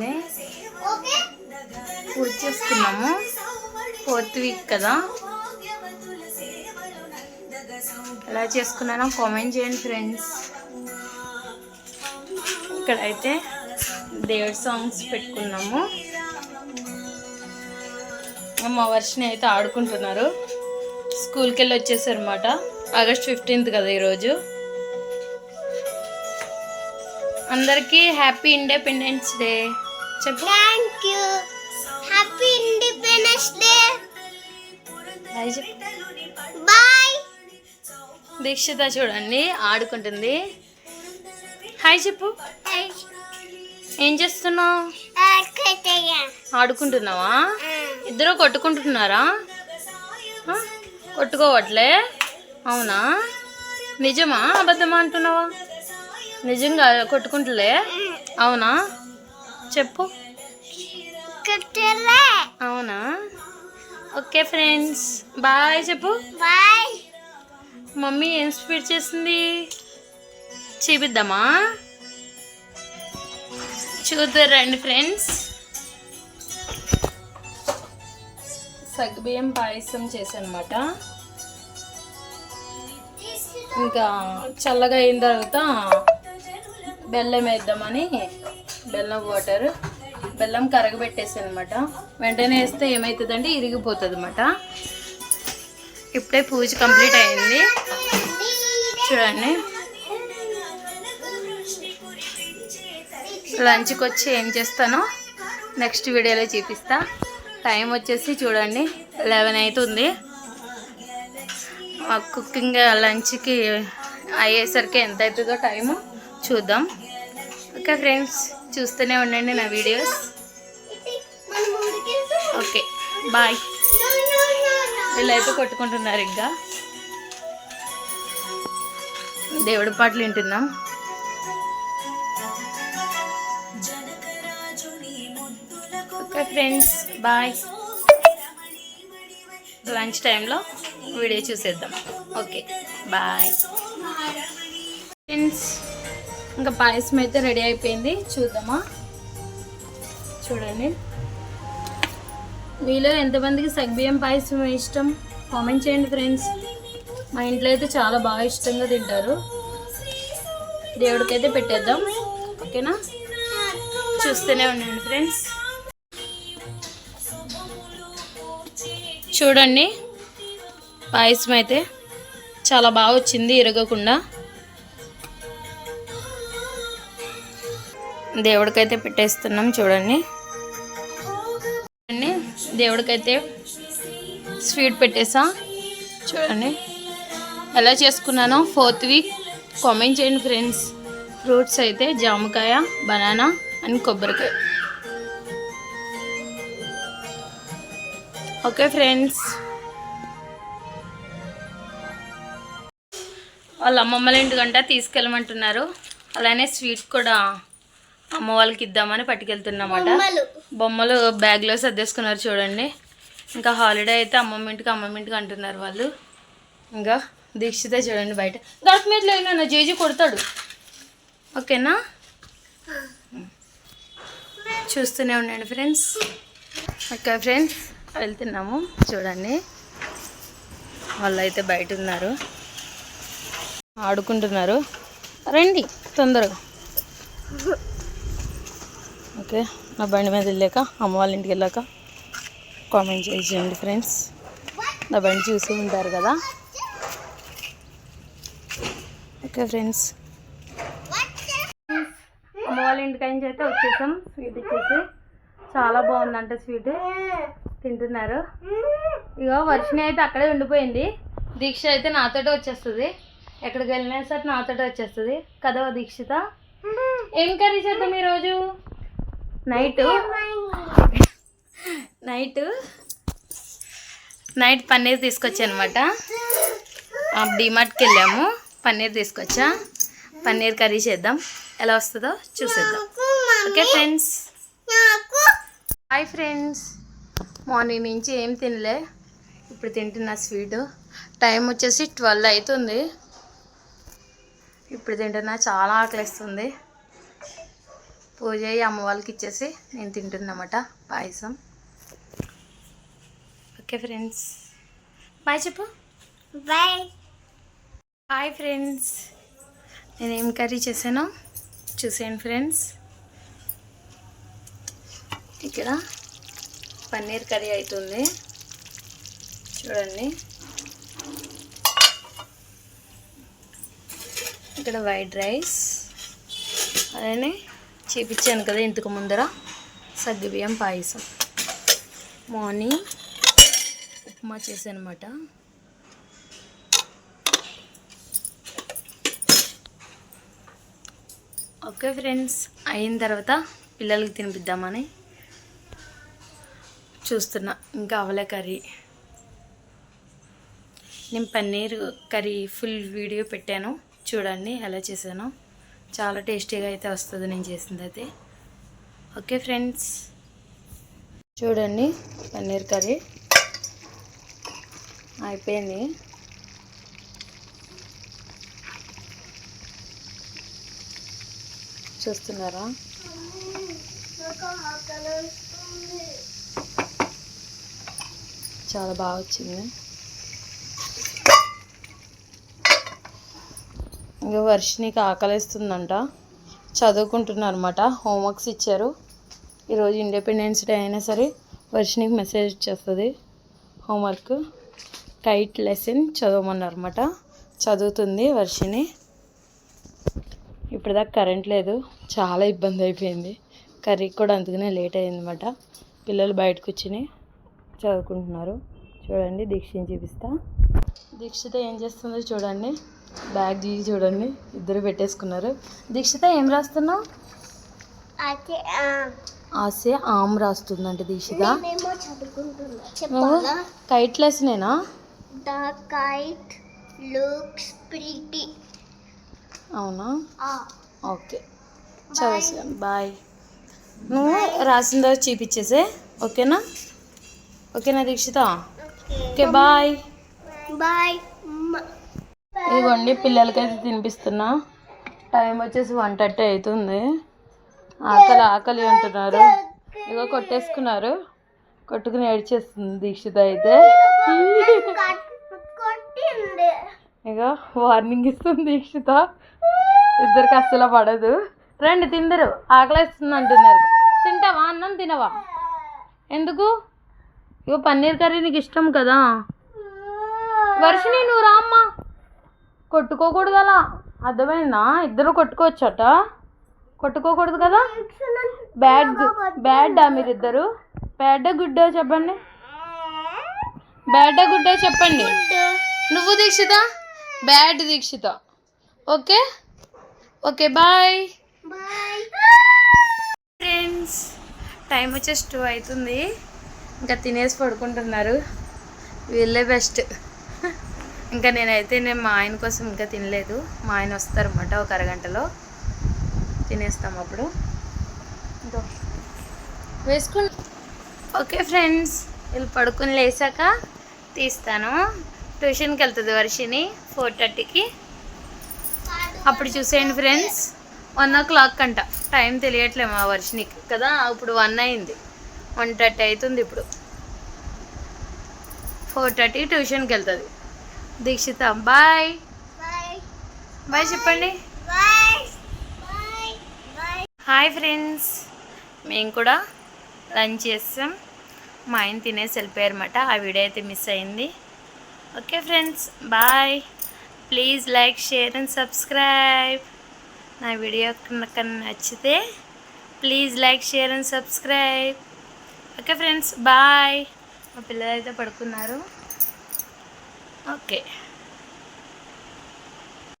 పొద్దున్నే పూజ చేసుకున్నాము. Fourth week కదా. ఎలా చేసుకున్నానో కామెంట్ చేయండి ఫ్రెండ్స్. ఇక్కడైతే దేవుడి సాంగ్స్ పెట్టుకున్నాము. మా వర్షని అయితే ఆడుకుంటున్నారు. స్కూల్కి వెళ్ళి వచ్చేసారు అనమాట ఆగస్ట్ ఫిఫ్టీన్త్ కదా ఈరోజు. అందరికీ హ్యాపీ ఇండిపెండెన్స్ డే. చెప్పు thank you happy independence day చెప్పు బాయ్ దీక్షిత చూడండి ఆడుకుంటుంది. హాయ్ చెప్పు ఏం చేస్తున్నావు? ఆడుకుంటున్నావా? ఇద్దరు కొట్టుకుంటున్నారా? కొట్టుకోవట్లే? అవునా? నిజమా? అబద్ధమా అంటున్నావా? నిజంగా కొట్టుకుంటలే? అవునా? చెప్పు. అవునా? ఓకే ఫ్రెండ్స్ బాయ్ చెప్పు. బాయ్. మమ్మీ ఏం స్వీట్ చేసింది? చూపిద్దామా? చూద్దరు రండి ఫ్రెండ్స్. సగ్గుబియ్యం పాయసం చేశానమాట. ఇంకా చల్లగా అయిన తర్వాత బెల్లం వేద్దామని బెల్లం వాటర్. బెల్లం కరగబెట్టేసాను అనమాట వెంటనే వేస్తే ఏమవుతుందంటే ఇరిగిపోతుంది అనమాట ఇప్పుడే పూజ కంప్లీట్ అయింది. చూడండి. లంచ్కి వచ్చి ఏం చేస్తానో నెక్స్ట్ వీడియోలో చూపిస్తా. టైం వచ్చేసి చూడండి లెవెన్ అవుతుంది మా కుకింగ్ లంచ్కి అయ్యేసరికి ఎంత అవుతుందో టైము చూద్దాం. Okay friends. చూస్తూనే ఉండండి నా వీడియోస్. Okay bye. వీళ్ళైతే కొట్టుకుంటున్నారు ఇంకా. దేవుడి పాటలు వింటున్నాం. Okay friends bye. లంచ్ టైంలో వీడియో చూసేద్దాం. Okay bye. ఫ్రెండ్స్ ఇంకా పాయసం అయితే రెడీ అయిపోయింది. చూద్దామా? చూడండి. మీలో ఎంతమందికి సగ్బియ్యం పాయసం ఇష్టం? కామెంట్ చేయండి ఫ్రెండ్స్. మా ఇంట్లో అయితే చాలా బాగా ఇష్టంగా తింటారు. దేవుడికైతే పెట్టేద్దాం. ఓకేనా? చూస్తూనే ఉండండి ఫ్రెండ్స్. చూడండి. పాయసం అయితే చాలా బాగా వచ్చింది ఇరగకుండా. దేవుడికైతే పెట్టేస్తున్నాం చూడండి. చూడండి దేవుడికైతే స్వీట్ పెట్టేసా. చూడండి ఎలా చేసుకున్నానో ఫోర్త్ వీక్ కామెంట్ చేయండి ఫ్రెండ్స్. ఫ్రూట్స్ అయితే జామకాయ బనానా అండ్ కొబ్బరికాయ. Okay friends. వాళ్ళ అమ్మమ్మల ఇంటికంట తీసుకెళ్ళమంటున్నారు. అలానే స్వీట్ కూడా అమ్మ వాళ్ళకి ఇద్దామని పట్టుకెళ్తున్నమాట. బొమ్మలు. బ్యాగ్లో సర్దేసుకున్నారు చూడండి. ఇంకా హాలిడే అయితే అమ్మమ్మ ఇంటికి అమ్మమ్మ ఇంటికి అంటున్నారు వాళ్ళు. ఇంకా దీక్షిత చూడండి బయట. గడప మీద లేనా జేజీ కొడతాడు. ఓకేనా? చూస్తూనే ఉండండి ఫ్రెండ్స్ ఓకే ఫ్రెండ్స్ వెళ్తున్నాము చూడండి. వాళ్ళు అయితే బయట ఉన్నారు. ఆడుకుంటున్నారు. రండి తొందరగా. ఓకే. నా బండి మీద వెళ్ళాక అమ్మ వాళ్ళ ఇంటికి వెళ్ళాక కామెంట్ చేసేయండి ఫ్రెండ్స్ నా బండి చూసి ఉంటారు కదా. ఓకే ఫ్రెండ్స్ అమ్మ వాళ్ళ ఇంటికి నుంచి అయితే వచ్చేసాం. స్వీట్ ఇచ్చేసి. చాలా బాగుందంట స్వీట్. తింటున్నారు. ఇగో వర్షిని అయితే అక్కడే ఉండిపోయింది. దీక్ష అయితే నాతోటే వచ్చేస్తుంది. ఎక్కడికి వెళ్ళినా సరే నాతోటే వచ్చేస్తుంది. కదా దీక్షిత. ఏం కర్రీ చేద్దాం ఈరోజు? నైట్ నైట్ నైట్ పన్నీర్ తీసుకొచ్చా అనమాట డిమార్ట్కి వెళ్ళాము పన్నీర్ తీసుకొచ్చా. పన్నీర్ కర్రీ చేద్దాం. ఎలా వస్తుందో చూసేద్దాం. Okay friends? Hi friends. Morning నుంచి ఏం తినలే. ఇప్పుడు తింటున్నా స్వీట్. టైం వచ్చేసి ట్వెల్వ్ అవుతుంది ఇప్పుడు తింటున్నా చాలా ఆకలిస్తుంది. పూజ అయ్యి అమ్మ వాళ్ళకి ఇచ్చేసి నేను తింటున్నమాట పాయసం. Okay friends. బాయ్ చెప్పు. బాయ్. Hi friends. నేను ఏం కర్రీ చేశానో చూసేయండి ఫ్రెండ్స్. ఇక్కడ పన్నీర్ కర్రీ అవుతుంది చూడండి. ఇక్కడ వైట్ రైస్. అలానే చేపించాను కదా ఇంతకు ముందర. సగ్గుబియ్యం పాయసం. మార్నింగ్ ఉప్మా చేశాను అనమాట ఓకే ఫ్రెండ్స్ అయిన తర్వాత పిల్లలకి తినిపిద్దామని చూస్తున్నా. ఇంకా అవలే కర్రీ. నేను పన్నీర్ కర్రీ ఫుల్ వీడియో పెట్టాను. చూడండి ఎలా చేశాను. చాలా టేస్టీగా అయితే వస్తుంది నేను చేసింది అయితే ఓకే ఫ్రెండ్స్. చూడండి పన్నీర్ కర్రీ. అయిపోయింది. చూస్తున్నారా? చాలా బాగా వచ్చింది. ఇంకా వర్షినికి ఆకలిస్తుందంట. చదువుకుంటున్నారు అనమాట హోంవర్క్స్ ఇచ్చారు. ఈరోజు ఇండిపెండెన్స్ డే అయినా సరే వర్షినికి మెసేజ్ వచ్చేస్తుంది. హోంవర్క్ కైట్ లెసన్ చదవమన్నారు అనమాట చదువుతుంది వర్షిని ఇప్పటిదాకా కరెంట్ లేదు. చాలా ఇబ్బంది అయిపోయింది. కర్రీ కూడా అందుకనే లేట్ అయిందన్నమాట. పిల్లలు బయటకు కూర్చుని చదువుకుంటున్నారు. చూడండి దీక్షని చూపిస్తా. దీక్షిత ఏం చేస్తుందో చూడండి. బ్యాగ్ తీసి చూడండి. ఇద్దరు పెట్టేసుకున్నారు. దీక్షిత ఏం రాస్తున్నావు? ఆసే ఆమ్ రాస్తుందంట దీక్షిత. నువ్వు కైట్ లెసనేనా ద కైట్ లుక్స్ ప్రిటీ అవునా? ఓకే. చదువుతాను బాయ్ నువ్వు రాసిందో చూపించేసే. ఓకేనా? ఓకేనా దీక్షిత? ఓకే. బాయ్ బాయ్ ఇదిగోండి పిల్లలకైతే తినిపిస్తున్నా. టైం వచ్చేసి వన్ థర్టీ అవుతుంది ఆకలి ఆకలి అంటున్నారు. ఇగో కొట్టేసుకున్నారు. కొట్టుకుని ఏడ్చేస్తుంది దీక్షిత అయితే. ఇక వార్నింగ్ ఇస్తుంది దీక్షిత. ఇద్దరికి అస్సలు పడదు. రండి తిందరు. ఆకలిస్తుంది అంటున్నారు. తింటావా? అన్నం తినవా? ఎందుకు? ఇగో పన్నీర్ కర్రీ నీకు ఇష్టం కదా. వర్షిని నువ్వు రామ్మా. కొట్టుకోకూడదు అలా అర్థమైందా? ఇద్దరు కొట్టుకోవచ్చట. కొట్టుకోకూడదు కదా? బ్యాడ్ బ్యాడ్డా మీరిద్దరు? బ్యాడ్ గుడ్డా చెప్పండి. బ్యాడ్ గుడ్డా చెప్పండి. నువ్వు Dikshita? Bad Dikshita. Okay? Okay bye bye. Friends time వచ్చేసి టూ అవుతుంది. ఇంకా తినేసి పడుకుంటున్నారు. వీళ్ళే బెస్ట్. ఇంకా నేనైతే నేను మా ఆయన కోసం ఇంకా తినలేదు. మా ఆయన వస్తారన్నమాట ఒక అరగంటలో. తినేస్తాం అప్పుడు. వేసుకుని ఓకే ఫ్రెండ్స్ వీళ్ళు పడుకుని లేసాక తీస్తాను. ట్యూషన్కి వెళ్తుంది వర్షిని ఫోర్ థర్టీకి. అప్పుడు చూసేయండి ఫ్రెండ్స్ వన్ ఓ క్లాక్ అంట. టైం తెలియట్లే మా వర్షినికి కదా ఇప్పుడు వన్ అయింది. వన్ థర్టీ అవుతుంది ఇప్పుడు. ఫోర్ థర్టీ ట్యూషన్కి వెళ్తుంది. దీక్షిత. బాయ్ బాయ్ చెప్పండి. హాయ్ ఫ్రెండ్స్ మేము కూడా లంచ్ చేస్తాం. మా ఆయన తినేసి వెళ్ళిపోయారు అనమాట ఆ వీడియో అయితే మిస్ అయింది. Okay friends bye please like share and subscribe నా వీడియో కనుక నచ్చితే please like share and subscribe okay friends bye మా పిల్లలు అయితే పడుకున్నారు. ఓకే